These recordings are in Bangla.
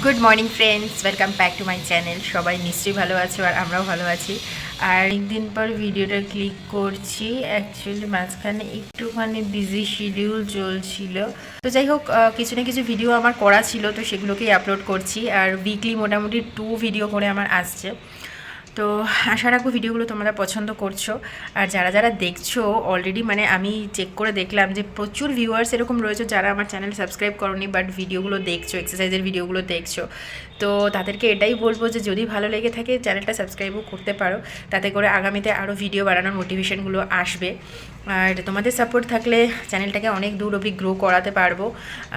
Good morning friends welcome back to my channel সবাই নিশ্চয়ই ভালো আছো আর আমরাও ভালো আছি। আর একদিন পর ভিডিওটা ক্লিক করছি। অ্যাকচুয়ালি মাঝখানে একটুখানি বিজি শিডিউল চলছিল। তো যাই হোক কিছু না কিছু ভিডিও আমার করা ছিল, তো সেগুলোকেই আপলোড করছি। আর উইকলি মোটামুটি টু ভিডিও করে আমার আসছে। তো আশা রাখব ভিডিওগুলো তোমরা পছন্দ করছ। আর যারা যারা দেখছ অলরেডি মানে আমি চেক করে দেখলাম যে প্রচুর ভিউয়ার্স এরকম রয়েছে যারা আমার চ্যানেল সাবস্ক্রাইব করনি বাট ভিডিওগুলো দেখছ এক্সারসাইজের ভিডিওগুলো দেখছ। তো তাদেরকে এটাই বলব যে যদি ভালো লেগে থাকে চ্যানেলটা সাবস্ক্রাইবও করতে পারো, তাতে করে আগামীতে আরও ভিডিও বানানোর মোটিভেশনগুলো আসবে। আর তোমাদের সাপোর্ট থাকলে চ্যানেলটাকে অনেক দূর অবধি গ্রো করাতে পারব।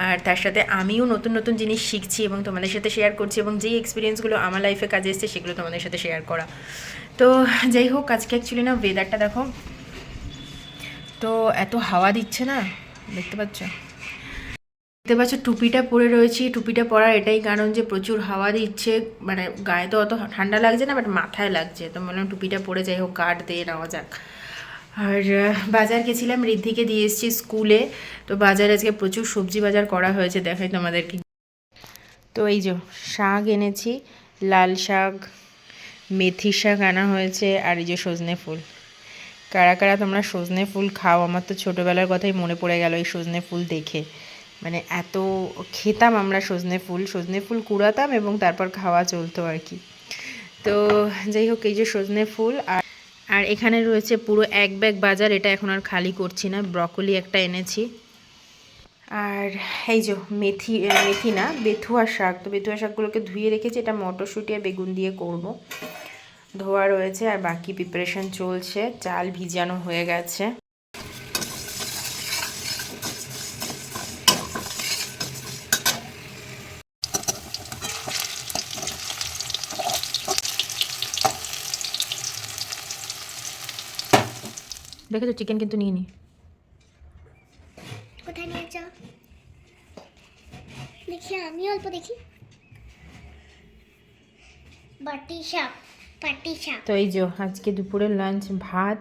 আর তার সাথে আমিও নতুন নতুন জিনিস শিখছি এবং তোমাদের সাথে শেয়ার করছি এবং যেই এক্সপিরিয়েন্সগুলো আমার লাইফে কাজে এসছে সেগুলো তোমাদের সাথে শেয়ার করা। তো যাই হোক, আজকে অ্যাকচুয়ালি না ওয়েদারটা দেখো, তো এত হাওয়া দিচ্ছে না, দেখতে পাচ্ছ? দেখতে পাচ্ছ, টুপিটা পরে রয়েছি, টুপিটা পরার এটাই কারণ যে প্রচুর হাওয়া দিচ্ছে মানে গায়ে তো অত ঠান্ডা লাগছে না বাট মাথায় লাগছে, তো বললাম টুপিটা পরে যাই হোক গার্ড দিয়ে নেওয়া যাক। আর বাজার গেছিলাম, ঋদ্ধিকে দিয়ে এসেছি স্কুলে, তো বাজারে আজকে প্রচুর সবজি বাজার করা হয়েছে, দেখাই তোমাদেরকে। তো এই যে শাক এনেছি, লাল শাক মেথি শাক আনা হয়েছে আর এই যে সজনে ফুল। কারা কারা তোমরা সজনে ফুল খাও? আমার তো ছোটোবেলার কথাই মনে পড়ে গেল এই সজনে ফুল দেখে। মানে এত খেতাম আমরা সজনে ফুল। সজনে ফুল কুড়াতাম এবং তারপর খাওয়া চলতো আর কি। তো যাই হোক, এই যে সজনে ফুল আর আর এখানে রয়েছে পুরো এক ব্যাগ বাজার। এটা এখন আর খালি করছি না। ব্রকলি একটা এনেছি। আর এই যে মেথি মেথি না, বেথুয়া শাক। তো বেথুয়া শাকগুলোকে ধুয়ে রেখেছি, এটা মটরশুঁটি আর বেগুন দিয়ে করব। ধোয়া রয়েছে আর বাকি প্রিপারেশন চলছে। চাল ভিজানো হয়ে গেছে। দেখে তো চিকেন কিন্তু নিয়ে নি কোথায় নিয়ে যাও দেখি আমি অল্প দেখি। বাটি শাক পাটি শাক। তো এই যে আজকে দুপুরের লাঞ্চ ভাত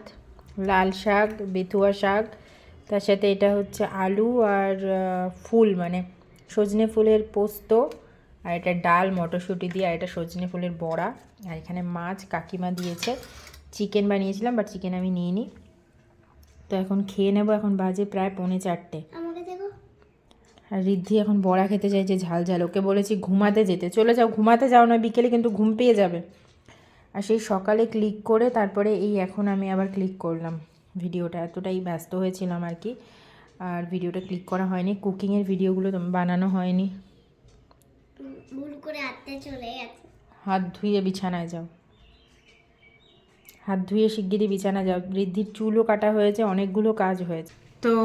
লাল শাক বেতুয়া শাক। তার সাথে এটা হচ্ছে আলু আর ফুল মানে সজনে ফুলের পোস্ত আর এটা ডাল মটরশুঁটি দিয়ে আর এটা সজনে ফুলের বড়া। আর এখানে মাছ কাকিমা দিয়েছে। চিকেন বানিয়েছিলাম বাট চিকেন আমি নিইনি। তো এখন খেয়ে নেব এখন বাজে প্রায় পৌনে চারটে। আর ঋদ্ধি এখন বড়া খেতে চাই যে ঝাল ঝাল। ওকে বলেছি ঘুমাতে যেতে। চলে যাও ঘুমাতে যাও না বিকেলে কিন্তু ঘুম পেয়ে যাবে। আর সেই সকালে ক্লিক করে তারপরে এই এখন আমি আবার ক্লিক করলাম। ভিডিওটা এতটাই ব্যস্ত হয়েছিলাম আর কি। আর ভিডিওটা ক্লিক করা হয়নি। কুকিংয়ের ভিডিওগুলো তো বানানো হয়নি। ভুল করে চলে গেছে। হাত ধুয়ে বিছানায় যাও। হাত ধুয়ে শিগগিরই বিছানা যাও। বৃদ্ধির চুলও কাটা হয়েছে অনেকগুলো কাজ হয়েছে। তো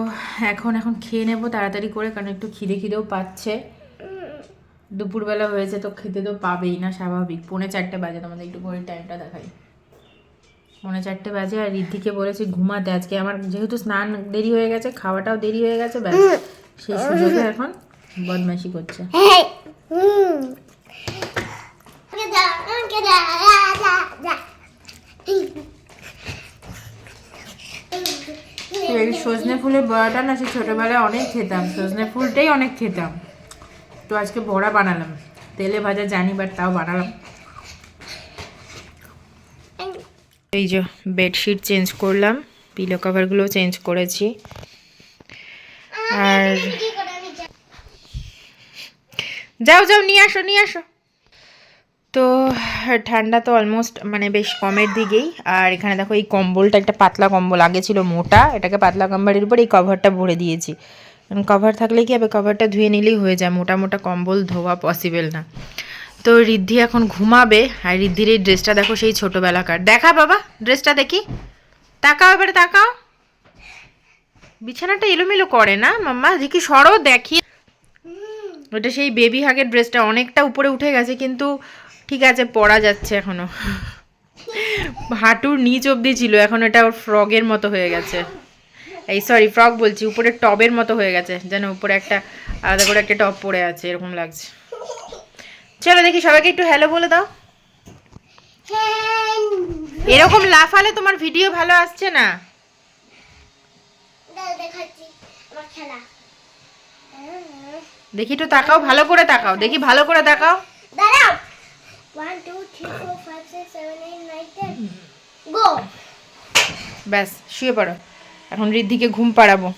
এখন এখন খেয়ে নেব তাড়াতাড়ি করে, কারণ একটু খিদে খিদেও পাচ্ছে। দুপুরবেলা হয়েছে তো খেতে তো পাবেই না, স্বাভাবিক। পৌনে চারটে বাজে, তোমাদের একটু ঘড়ির টাইমটা দেখাই। পৌনে চারটে বাজে আর রিদ্ধিকে বলেছি ঘুমাতে। আজকে আমার যেহেতু স্নান দেরি হয়ে গেছে, খাওয়াটাও দেরি হয়ে গেছে, ব্যাস। সেই সুযোগে এখন বদমাশি করছে। এই সজনে ফুলের বড়াটা না সে ছোটোবেলায় অনেক খেতাম। সজনে ফুলটাই অনেক খেতাম। তো আজকে বড়া বানালাম। তেলে ভাজা জানি বাট তাও বানালাম। এই যে বেডশিট চেঞ্জ করলাম পিলো কভারগুলো চেঞ্জ করেছি। আর? যাও যাও নিয়ে আসো নিয়ে আসো। তো ঠান্ডা তো অলমোস্ট মানে বেশ কমের দিকেই। আর এখানে দেখো এই কম্বলটা, একটা পাতলা কম্বল, আগে ছিল মোটা, এটাকে পাতলা কম্বলের উপর এই কভারটা ভরে দিয়েছি। কারণ কভার থাকলে কি হবে কভারটা ধুয়ে নিলেই হয়ে যায়, মোটা মোটা কম্বল ধোয়া পসিবল না। তো ঋদ্ধি এখন ঘুমাবে, আর ঋদ্ধির এই ড্রেসটা দেখো সেই ছোটোবেলাকার। দেখা বাবা ড্রেসটা দেখি। তাকাও এবারে, তাকাও। বিছানাটা এলোমেলো করে না, মাম্মা? দেখি সরো, দেখি। ওটা সেই বেবি হাগের ড্রেসটা অনেকটা উপরে উঠে গেছে, কিন্তু ঠিক আছে পরা যাচ্ছে এখনও। হাঁটুর নিচ অবধি ছিল এখন এটা ওর ফ্রগের মতো হয়ে গেছে। এই সরি ফ্রক বলছি উপরে টবের মতো হয়ে গেছে যেন উপরে একটা আলাদা করে একটা টপ পরে আছে এরকম লাগছে। চলো দেখি সবাইকে একটু হ্যালো বলে দাও। এরকম লাফালে তোমার ভিডিও ভালো আসছে না। দেখি একটু তাকাও ভালো করে তাকাও দেখি ভালো করে তাকাও। ব্যাস শুয়ে পড়ো। এখন ঋদ্ধিকে ঘুম পাড়াবো।